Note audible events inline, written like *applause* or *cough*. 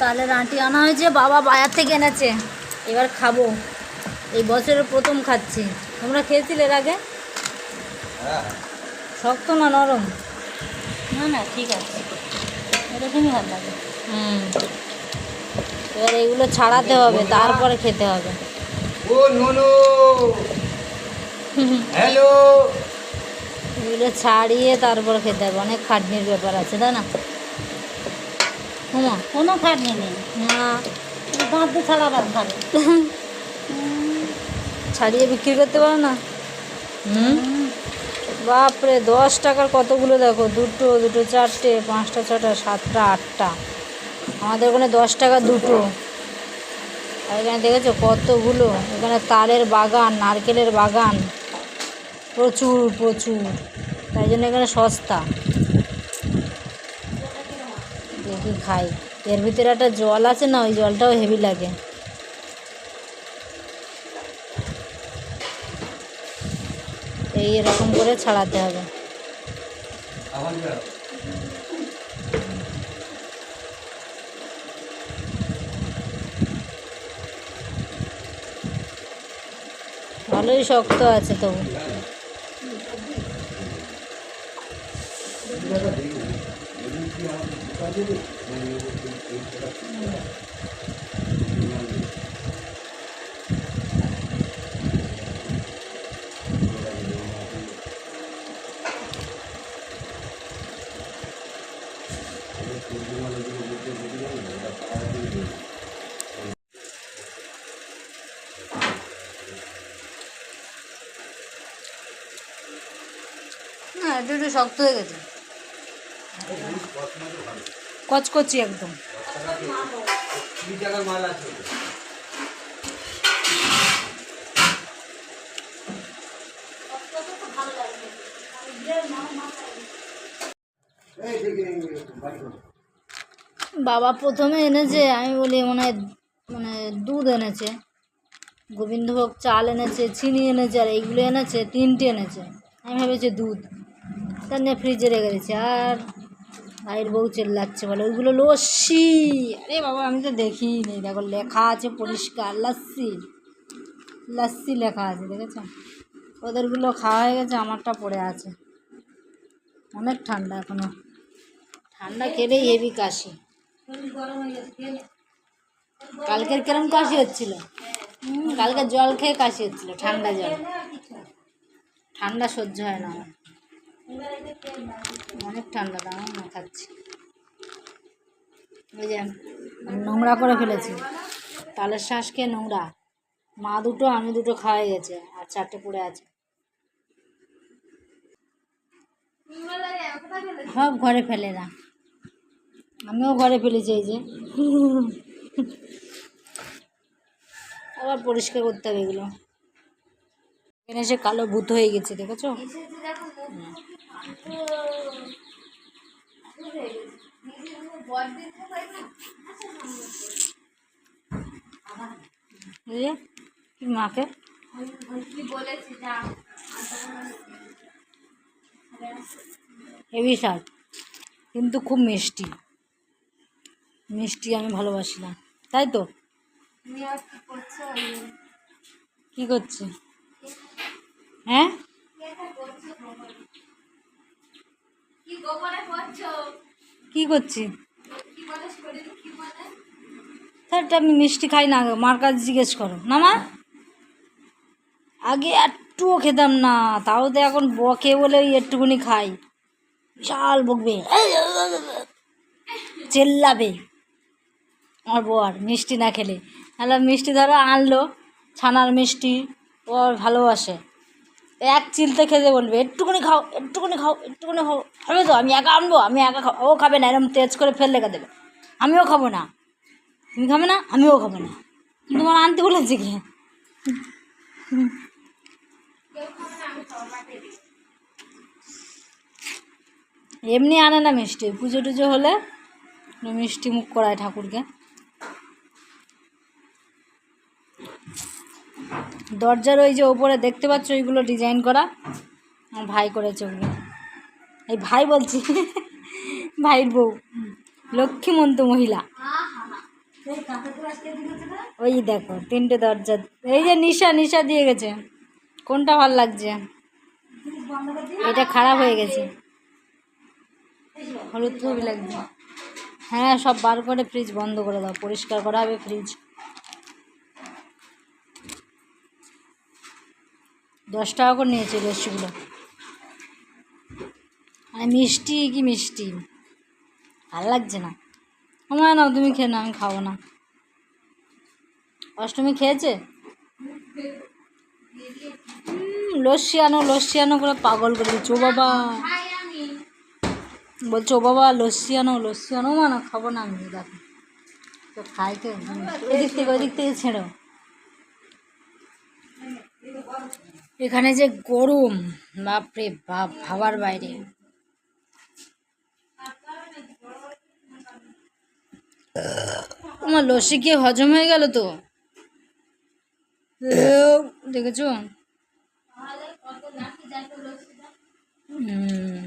তাহলে রাঁটি আনা হয়েছে বাবা বাজার থেকে এনেছে। এবার খাব। এই বছরের প্রথম খাচ্ছি। তোমরা খেয়েছিলে এর আগে? শক্ত না নরম? না না ঠিক আছে। এরকমই ভালো লাগে। হুম। এবার এইগুলো ছাড়াতে হবে তারপরে খেতে হবে। Oh no no! হ্যালো! এগুলো ছাড়িয়ে তারপরে খেতে হবে। অনেক খাটনির ব্যাপার আছে তাই না? কোনো খাটনি নেই। না। দাঁত ছাড়া খাবে ছাড়িয়ে বিক্রি করতে পারো না? হুম? বাপরে দশ টাকার কতগুলো দেখো? দুটো দুটো চারটে পাঁচটা ছটা সাতটা আটটা। আমাদের ওখানে দশ টাকা দুটো। আর এখানে দেখেছ কতগুলো? এখানে তালের বাগান নারকেলের বাগান। প্রচুর প্রচুর। তাই জন্য এখানে সস্তা। দেখি খাই। এর ভিতরে একটা জল আছে না, ওই জলটাও হেভি লাগে। এই এরকম করে ছাড়াতে হবে। ভালোই শক্ত আছে তবু। না একটু একটু শক্ত হয়ে গেছে। কচকচি একদম। বাবা প্রথমে এনেছে, আমি বলি মনে মানে দুধ এনেছে। গোবিন্দভোগ চাল এনেছে, চিনি এনেছে, আর এইগুলো এনেছে, তিনটে এনেছে। আমি ভেবেছি দুধ। তা নিয়ে ফ্রিজে রেখে দিয়েছি। আর ভাইয়ের বউ চেল্লাচ্ছে বলে, ওইগুলো লস্যি। আরে বাবা, আমি তো দেখি দেখিনি। দেখো, লেখা আছে পরিষ্কার লাস্সি লাস্সি লেখা আছে, দেখেছ? ওদেরগুলো খাওয়া হয়ে গেছে, আমারটা পড়ে আছে। অনেক ঠান্ডা এখনও। ঠান্ডা খেলেই হেভি কাশি। কালকের কেরম কাশি হচ্ছিল? কালকে জল খেয়ে কাশি হচ্ছিল, ঠান্ডা জল। ঠান্ডা সহ্য হয় না আমার। অনেক ঠান্ডা দাম না, খাচ্ছি। ওই যে নোংরা করে ফেলেছি। তালের শ্বাস খেয়ে নোংরা। মা দুটো, আমি দুটো খাওয়াই গেছে, আর চারটে পড়ে আছে। সব ঘরে ফেলে না। আমিও ঘরে ফেলেছি এই যে। আবার পরিষ্কার করতে হবে এগুলো। এখানে এসে কালো ভূত হয়ে গেছে, দেখেছ? মাকে? হেভি স্বাদ কিন্তু খুব মিষ্টি। মিষ্টি আমি ভালোবাসি না তাই তো? কি করছে? হ্যাঁ? কি করছি? স্যারটা আমি মিষ্টি খাই না মার কাছে জিজ্ঞেস করো। না মা? আগে একটুও খেতাম না। তাও তো এখন বকে বলে ওই একটুকুনি খাই। বিশাল বকবে। চেল্লাবে। আমার বর মিষ্টি না খেলে। তাহলে মিষ্টি ধরো আনলো। ছানার মিষ্টি। ও ভালোবাসে। এক চিলতে খেতে বলবে, একটুকুনি খাও একটুকুনি খাও একটুকুনি খাও। হবে তো, আমি একা আনব, আমি একা খাও ও খাবে না এরকম তেজ করে ফেল রেখে দেবে। আমিও খাব না। তুমি খাবে না, আমিও খাব না। তোমার আনতে বলেছি কি? এমনি আনে না মিষ্টি। পুজো টুজো হলে মিষ্টি মুখ করায় ঠাকুরকে। দরজার ওই যে ওপরে দেখতে পাচ্ছ ওইগুলো ডিজাইন করা? আমার ভাই করেছে ওগুলো। এই ভাই বলছি, *laughs* ভাইয়ের বউ। লক্ষ্মীমন্ত মহিলা। ওই দেখো, তিনটে দরজা। এই যে নিশা নিশা দিয়ে গেছে। কোনটা ভালো লাগছে? এটা খারাপ হয়ে গেছে। হলুদ ছবি লাগছে। হ্যাঁ সব বার করে ফ্রিজ বন্ধ করে দাও। পরিষ্কার করা হবে ফ্রিজ দশ টাকা করে নিয়েছে লস্যিগুলো আর মিষ্টি কি মিষ্টি? ভালো লাগছে না। আমার নাও তুমি খেয়ে না আমি খাব না। অষ্টমী খেয়েছে? লস্যি আনো লস্যি আনো করে পাগল করে দিচ্ছ বাবা। বলছো বাবা লস্যি আনো লস্যি আনো মা না, খাব না আমি, দেখো। তো খাই তো এদিক থেকে ওই দিক থেকে ছেড়ো। এখানে যে গরম, বাপরে বাপ ভাবার বাইরে। তোমার লস্যি কি হজম হয়ে গেল তো? দেখেছ? হুম।